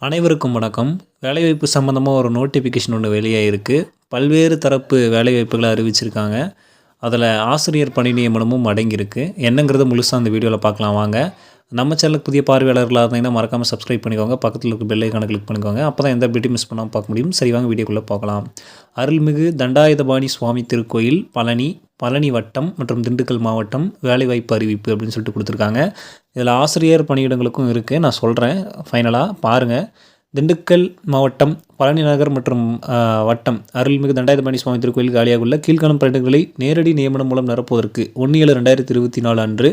அனைவருக்கும் வணக்கம். வேலைவாய்ப்பு சம்மந்தமாக ஒரு நோட்டிஃபிகேஷன் ஒன்று வெளியாகிருக்கு பல்வேறு தரப்பு வேலைவாய்ப்புகளை அறிவிச்சிருக்காங்க. அதில் ஆசிரியர் பணி நியமனமும் அடங்கியிருக்கு. என்னங்கிறத முழுசாக அந்த வீடியோவில் பார்க்கலாம். வாங்க. நம்ம சேனலுக்கு புதிய பார்வையாளர்களாக இருந்தீங்கன்னா மறக்காமல் சப்ஸ்கிரைப் பண்ணிக்கோங்க. பக்கத்தில் இருக்க பெல் கணக்கு கிளிக் பண்ணிக்கோங்க. அப்போ தான் எந்த அப்டேட்டும் மிஸ் பண்ணாமல் பார்க்க முடியும். சரி வாங்க வீடியோக்குள்ளே பார்க்கலாம் அருள்மிகு தண்டாயுதபாணி சுவாமி திருக்கோயில் பழனி பழனி வட்டம் மற்றும் திண்டுக்கல் மாவட்டம் வேலைவாய்ப்பு அறிவிப்பு அப்படின்னு சொல்லிட்டு கொடுத்துருக்காங்க. இதில் ஆசிரியர் பணியிடங்களுக்கும் இருக்குது நான் சொல்கிறேன் ஃபைனலாக பாருங்கள் திண்டுக்கல் மாவட்டம் பழனி நகர் மற்றும் வட்டம். அருள்மிகு தண்டாயுதபாணி சுவாமி திருக்கோயில் காலியாக உள்ள கீழ்காணும் பணியிடங்களை நேரடி நியமனம் மூலம் நிரப்புவதற்கு ஒன்று ஏழு ரெண்டாயிரத்தி இருபத்தி நாலு அன்று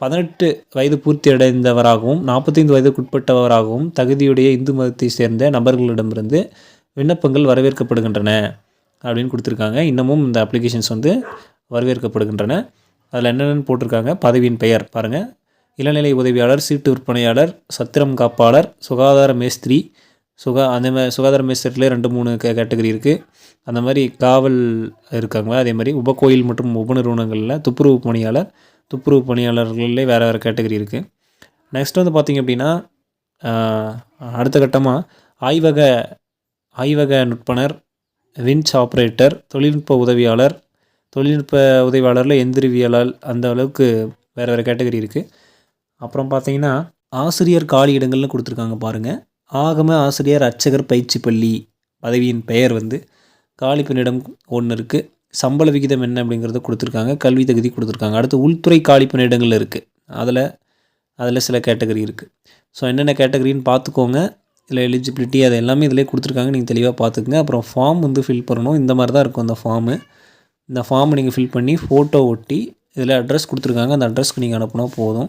பதினெட்டு வயது பூர்த்தி அடைந்தவராகவும் நாற்பத்தைந்து வயதுக்குட்பட்டவராகவும் தகுதியுடைய இந்து மதத்தை சேர்ந்த நபர்களிடமிருந்து விண்ணப்பங்கள் வரவேற்கப்படுகின்றன அப்படின்னு கொடுத்துருக்காங்க. இன்னமும் இந்த அப்ளிகேஷன்ஸ் வந்து வரவேற்கப்படுகின்றன. அதில் என்னென்னு போட்டிருக்காங்க. பதவியின் பெயர் பாருங்கள் இளநிலை உதவியாளர் சீட்டு விற்பனையாளர் சத்திரம் காப்பாளர் சுகாதார மேஸ்திரி சுகா அந்த மாதிரி சுகாதார மேஸ்திரிலே ரெண்டு மூணு கே கேட்டகரி இருக்குது அந்த மாதிரி காவல் இருக்காங்க அதே மாதிரி உபக்கோயில் மற்றும் உபநிறுவனங்களில் துப்புரவு பணியாளர் துப்புரவு பணியாளர்களே வேறு வேறு கேட்டகரி இருக்குது நெக்ஸ்ட் வந்து பார்த்திங்க அப்படின்னா அடுத்த கட்டமாக ஆய்வக ஆய்வக நுட்பனர் வின்ச் ஆப்ரேட்டர் தொழில்நுட்ப உதவியாளர் தொழில்நுட்ப உதவியாளரில் எந்திரவியலால் அந்த அளவுக்கு வேறு வேறு கேட்டகரி இருக்குது அப்புறம் பார்த்தீங்கன்னா ஆசிரியர் காலி இடங்கள்னு கொடுத்துருக்காங்க பாருங்கள் ஆகம ஆசிரியர் அர்ச்சகர் பயிற்சி பள்ளி பதவியின் பெயர் வந்து காலி பணியிடம் ஒன்று இருக்குது சம்பள விகிதம் என்ன அப்படிங்கிறத கொடுத்துருக்காங்க கல்வி தகுதி கொடுத்துருக்காங்க. அடுத்து உள்துறை காலி பணியிடங்கள் இருக்குது அதில் அதில் சில கேட்டகரி இருக்குது ஸோ என்னென்ன கேட்டகரின்னு பார்த்துக்கோங்க. இல்லை எலிஜிபிலிட்டி அது எல்லாமே இதிலே கொடுத்துருக்காங்க. நீங்கள் தெளிவாக பார்த்துக்குங்க. அப்புறம் ஃபார்ம் வந்து ஃபில் பண்ணணும். இந்த மாதிரி தான் இருக்கும் அந்த ஃபார்மு இந்த ஃபார்மை நீங்கள் ஃபில் பண்ணி ஃபோட்டோ ஒட்டி இதில் அட்ரஸ் கொடுத்துருக்காங்க. அந்த அட்ரஸ்க்கு நீங்கள் அனுப்புனா போதும்.